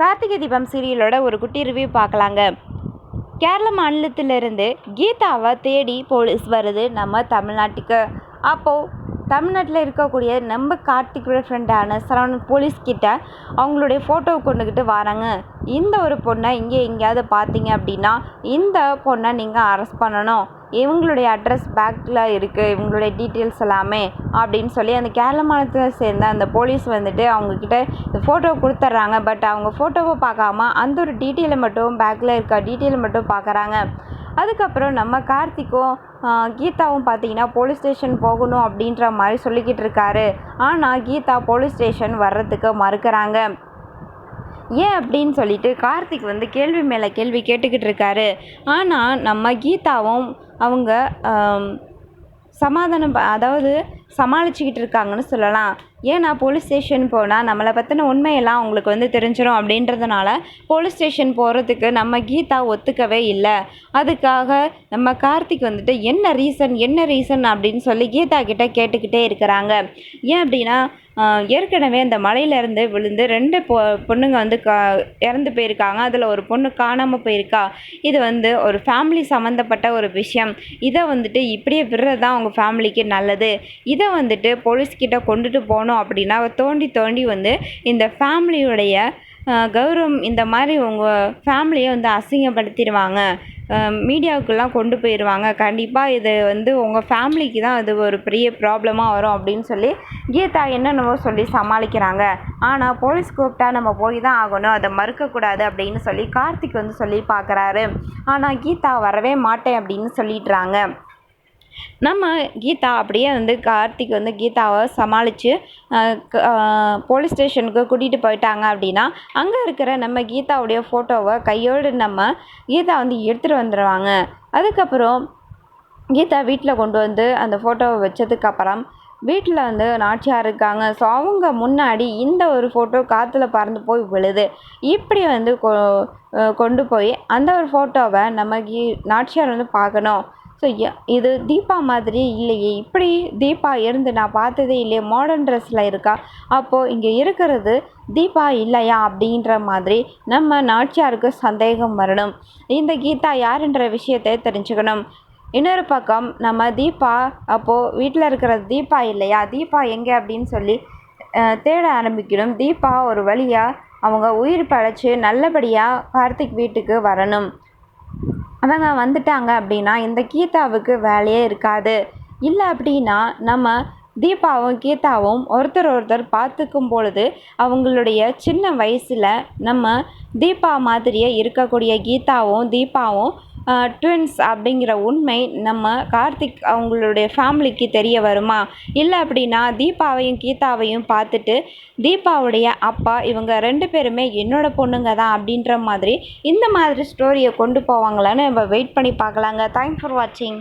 கார்த்திகை தீபம் சீரியலோட ஒரு குட்டி ரிவ்யூ பார்க்கலாங்க. கேரள மாநிலத்திலிருந்து கீதாவை தேடி போலீஸ் வருது நம்ம தமிழ்நாட்டுக்கு. அப்போது தமிழ்நாட்டில் இருக்கக்கூடிய நம்ம கார்த்திகோட ஃப்ரெண்டான சரவணன் போலீஸ்கிட்ட அவங்களுடைய ஃபோட்டோவை கொண்டுக்கிட்டு வராங்க. இந்த ஒரு பொண்ணை இங்கே எங்கேயாவது பார்த்தீங்க அப்படின்னா இந்த பொண்ணை நீங்கள் அரெஸ்ட் பண்ணணும். இவங்களுடைய அட்ரஸ் பேக்கில் இருக்குது இவங்களுடைய டீட்டெயில்ஸ் எல்லாமே அப்படின்னு சொல்லி அந்த கேரள மாநிலத்தை சேர்ந்த அந்த போலீஸ் வந்துட்டு அவங்கக்கிட்ட இந்த ஃபோட்டோ கொடுத்துட்றாங்க பட் அவங்க ஃபோட்டோவை பார்க்காம அந்த ஒரு டீட்டெயிலை மட்டும் பேக்கில் இருக்க டீட்டெயிலை மட்டும் பார்க்குறாங்க. அதுக்கப்புறம் நம்ம கார்த்திக்கும் கீதாவும் பார்த்தீங்கன்னா போலீஸ் ஸ்டேஷன் போகணும் அப்படின்ற மாதிரி சொல்லிக்கிட்டு இருக்காரு. ஆனால் கீதா போலீஸ் ஸ்டேஷன் வர்றதுக்கு மறுக்கிறாங்க. ஏன் அப்படின்னு சொல்லிட்டு கார்த்திக் வந்து கேள்வி மேலே கேள்வி கேட்டுக்கிட்டு இருக்காரு. ஆனால் நம்ம கீதாவும் அவங்க சமாதானம் அதாவது சமாளிச்சுக்கிட்டு இருக்காங்கன்னு சொல்லலாம். ஏன்னா போலீஸ் ஸ்டேஷன் போனால் நம்மளை பற்றின உண்மையெல்லாம் அவங்களுக்கு வந்து தெரிஞ்சிடும் அப்படின்றதுனால போலீஸ் ஸ்டேஷன் போகிறதுக்கு நம்ம கீதா ஒத்துக்கவே இல்லை. அதுக்காக நம்ம கார்த்திக் வந்துட்டு என்ன ரீசன் என்ன ரீசன் அப்படின்னு சொல்லி கீதா கிட்டே கேட்டுக்கிட்டே இருக்கிறாங்க. ஏன் அப்படின்னா ஏற்கனவே அந்த மலையிலேருந்து விழுந்து ரெண்டு பொ பொண்ணுங்க வந்து கா இறந்து போயிருக்காங்க. அதில் ஒரு பொண்ணு காணாமல் போயிருக்கா. இது வந்து ஒரு ஃபேமிலி சம்மந்தப்பட்ட ஒரு விஷயம். இதை வந்துட்டு இப்படியே விடுறது தான் அவங்க ஃபேமிலிக்கு நல்லது. இதை வந்துட்டு போலீஸ்கிட்ட கொண்டுட்டு போனோம் அப்படின்னா தோண்டி தோண்டி வந்து இந்த ஃபேமிலியுடைய கௌரவம் இந்த மாதிரி உங்கள் ஃபேமிலியை வந்து அசிங்கப்படுத்திடுவாங்க. மீடியாவுக்கெல்லாம் கொண்டு போயிடுவாங்க. கண்டிப்பாக இது வந்து உங்கள் ஃபேமிலிக்கு தான் இது ஒரு பெரிய ப்ராப்ளமாக வரும் அப்படின்னு சொல்லி கீதா என்னென்னவோ சொல்லி சமாளிக்கிறாங்க. ஆனால் போலீஸ் கூப்பிட்டா நம்ம போய் தான் ஆகணும். அதை மறுக்கக்கூடாது அப்படின்னு சொல்லி கார்த்திக் வந்து சொல்லி பார்க்குறாரு. ஆனால் கீதா வரவே மாட்டேன் அப்படின்னு சொல்லிடுறாங்க. நம்ம கீதா அப்படியே வந்து கார்த்திக் வந்து கீதாவை சமாளித்து போலீஸ் ஸ்டேஷனுக்கு கூட்டிகிட்டு போயிட்டாங்க அப்படின்னா அங்கே இருக்கிற நம்ம கீதாவுடைய ஃபோட்டோவை கையோடு நம்ம கீதா வந்து எடுத்துகிட்டு வந்துடுவாங்க அதுக்கப்புறம் கீதா வீட்டில் கொண்டு வந்து அந்த ஃபோட்டோவை வச்சதுக்கப்புறம் வீட்டில் வந்து நாச்சியார் இருக்காங்க. ஸோ அவங்க முன்னாடி இந்த ஒரு ஃபோட்டோ காற்றுல பறந்து போய் விழுது. இப்படி வந்து கொ கொண்டு போய் அந்த ஒரு ஃபோட்டோவை நம்ம கீ நாச்சியார் வந்து பார்க்கணும். ஸோ இது தீபா மாதிரி இல்லையே. இப்படி தீபா இருந்து நான் பார்த்ததே இல்லையே. மாடர்ன் ட்ரெஸ்ஸில் இருக்கா? அப்போது இங்கே இருக்கிறது தீபா இல்லையா அப்படின்ற மாதிரி நம்ம நாச்சியாருக்கு சந்தேகம் வரணும். இந்த கீதா யாருன்ற விஷயத்தை தெரிஞ்சுக்கணும். இன்னொரு பக்கம் நம்ம தீபா அப்போது வீட்டில் இருக்கிற தீபா இல்லையா? தீபா எங்கே அப்படின்னு சொல்லி தேட ஆரம்பிக்கணும். தீபா ஒரு வழியாக அவங்க உயிர் பழச்சி நல்லபடியாக கார்த்திக் வீட்டுக்கு வரணும். அவங்க வந்துட்டாங்க அப்படின்னா இந்த கீதாவுக்கு வேலையே இருக்காது. இல்லை அப்படின்னா நம்ம தீபாவும் கீதாவும் ஒருத்தர் ஒருத்தர் பார்த்துக்கும் பொழுது அவங்களுடைய சின்ன வயசில் நம்ம தீபா மாதிரியே இருக்கக்கூடிய கீதாவும் தீபாவும் ட்வின்ஸ் அப்படிங்கிற உண்மை நம்ம கார்த்திக் அவங்களுடைய ஃபேமிலிக்கு தெரிய வருமா? இல்லை அப்படின்னா தீபாவையும் கீதாவையும் பார்த்துட்டு தீபாவுடைய அப்பா இவங்க ரெண்டு பேருமே என்னோட பொண்ணுங்க தான் அப்படின்ற மாதிரி இந்த மாதிரி ஸ்டோரியை கொண்டு போவாங்களான்னு நம்ம வெயிட் பண்ணி பார்க்கலாங்க. தேங்க்ஸ் ஃபார் வாட்சிங்